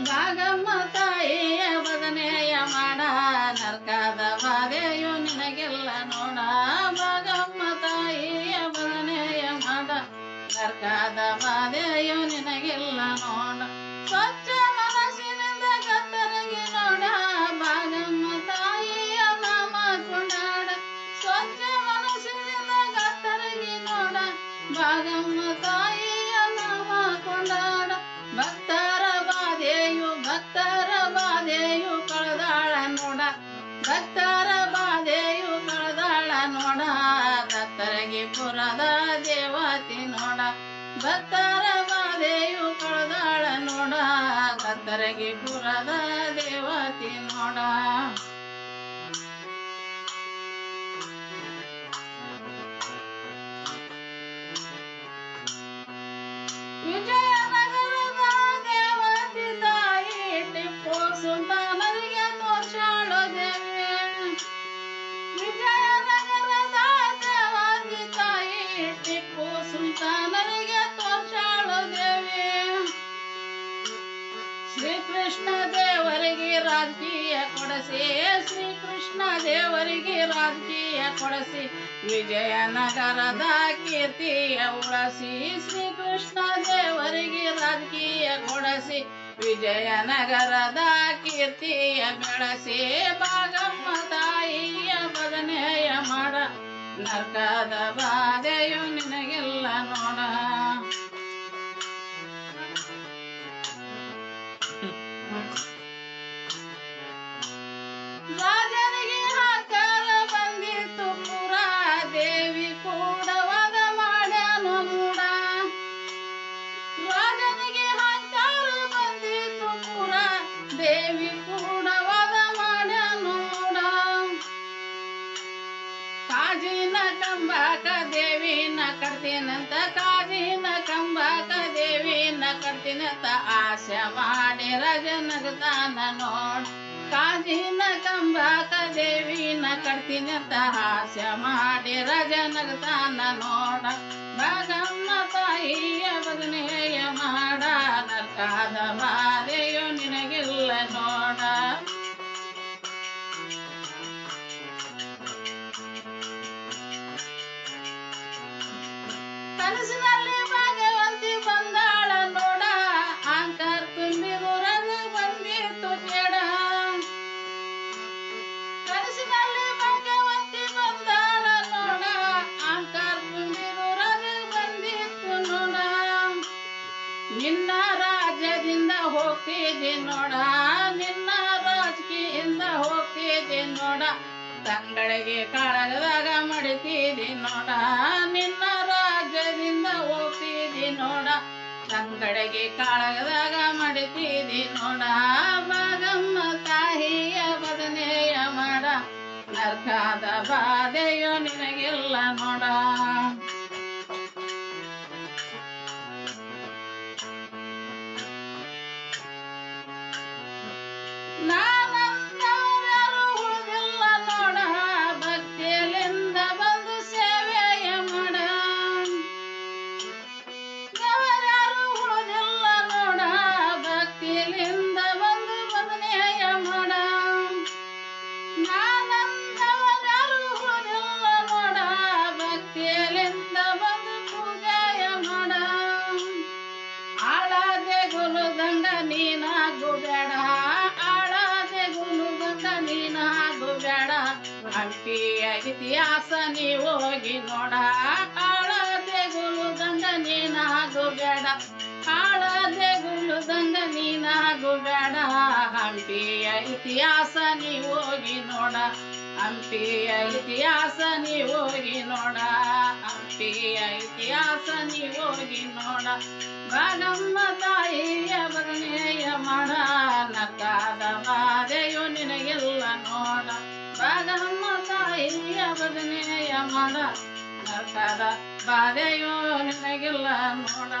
ಭಾಗಮ್ಮ ತಾಯಿಯ ಬದನೆಯ ಮಾಡ, ನರ್ಕದ ಬಾಧೆಯು ನಿನಗೆಲ್ಲ ನೋಡ. ಭಾಗಮ್ಮ ತಾಯಿಯ ಬದನೆಯ ಮಾಡ, ನರ್ಕದ ಬಾಧೆಯು ನಿನಗೆಲ್ಲ ನೋಡ. ದತ್ತರಗಿ ಪುರದ ದೇವತಿ ನೋಡ ವಿಜಯನಗರದ ದೇವತಿ ತಾಯಿ ಟಿಪ್ಪು ಸುಲ್ತಾನರಿಗೆ ತೋರ್ಸಾಳು ದೇವಿ ವಿಜಯನಗರದ ಶ್ರೀಕೃಷ್ಣ ದೇವರಿಗೆ ರಾಜಕೀಯ ಕೊಡಸಿ. ಶ್ರೀಕೃಷ್ಣ ದೇವರಿಗೆ ರಾಜಕೀಯ ಕೊಡಸಿ. ವಿಜಯನಗರದ ಕೀರ್ತಿಯ ಉಳಸಿ. ಶ್ರೀಕೃಷ್ಣ ದೇವರಿಗೆ ರಾಜಕೀಯ ಕೊಡಸಿ. ವಿಜಯನಗರದ ಕೀರ್ತಿಯ ಬೆಳಸಿ. ಭಾಗಮ್ಮ ತಾಯಿಯ ಬದನೆಯ ಮಾಡ. ನರ್ಕದ ಬಾಧೆಯು ನಿನಗೆಲ್ಲ ನೋಡ. ಕಾಜಿನ ಕಂಬಾಕ ದೇವಿನ ಕರ್ತಿನಂತ, ಕಾಜಿನ ಕಂಬಾಕ ದೇವಿನ ಕರ್ತಿನಂತ ಆಸೆ ಮಾಡಿ ರಜನಗತಾನ ನೋಡ್. ಕಾಜಿನ ಕಂಬಾಕ ದೇವಿನ ಕರ್ತಿನಂತ ಆಸೆ ಮಾಡಿ ರಜನಗತಾನ ನೋಡ. ಭಾಗಮ್ಮ ತಾಯಿಯ ಬದನೆಯ ಮಾಡ, ನರ್ಕಾದ ಬಾಧೆಯು ನಿನಗಿಲ್ಲ ನೋಡ. ರಾಜ್ಯದಿಂದ ಹೋಗ್ತಿದ್ದೆ ನೋಡ, ನಿನ್ನ ರಾಜಕೀಯಿಂದ ಹೋಗ್ತಿದ್ದೆ ನೋಡ. ತಂಗಳಿಗೆ ಕಾಳಗದಾಗ ಮಡಿತೀರಿ ನೋಡ, ನಿನ್ನ ರಾಜ್ಯದಿಂದ ಹೋಗ್ತಿದ್ದೆ ನೋಡ. ತಂಗಡೆಗೆ ಕಾಳಗದಾಗ ಮಡಿತೀರಿ ನೋಡ ಮಗಮ್ಮ ತಾಯಿಯ ಬದನೆಯ ಮಾಡ. ನರ್ಕಾದ ಬಾಧೆಯೋ ನಿನಗೆಲ್ಲ ನೋಡ. ಹಂಪಿಯ ಇತಿಹಾಸ ನೀ ಹೋಗಿ ನೋಡ ಆಳದೆ ಗುಲು ದಂಡ ನೀನಾಗು ಬೇಡ ಆಳದೆ ಗುಲು ದಂಡ ನೀನಾಗು ಬೇಡ. ಹಂಪಿಯ ಇತಿಹಾಸ ನೀ ಹೋಗಿ ನೋಡ ಹಂಪಿಯ ಇತಿಹಾಸ ನೀ ಹೋಗಿ ನೋಡ ಹಂಪಿಯ ಇತಿಹಾಸ ನೀ ಹೋಗಿ ನೋಡ. ಬಾಡಮ್ಮ ತಾಯಿಯ ಬದನೆಯ ಮಾಡ ನಕ್ಕಾದ ಮಾದೆಯು ನಿನಗೆಲ್ಲ ನೋಡ. ಭಾಗಮ್ಮ ತಾಯಿಯ ಬದನೆಯ ಮಾಡ ನಕ್ಕಾದ ಬಾಧೆಯು ನಿನಗೆಲ್ಲ ನೋಡ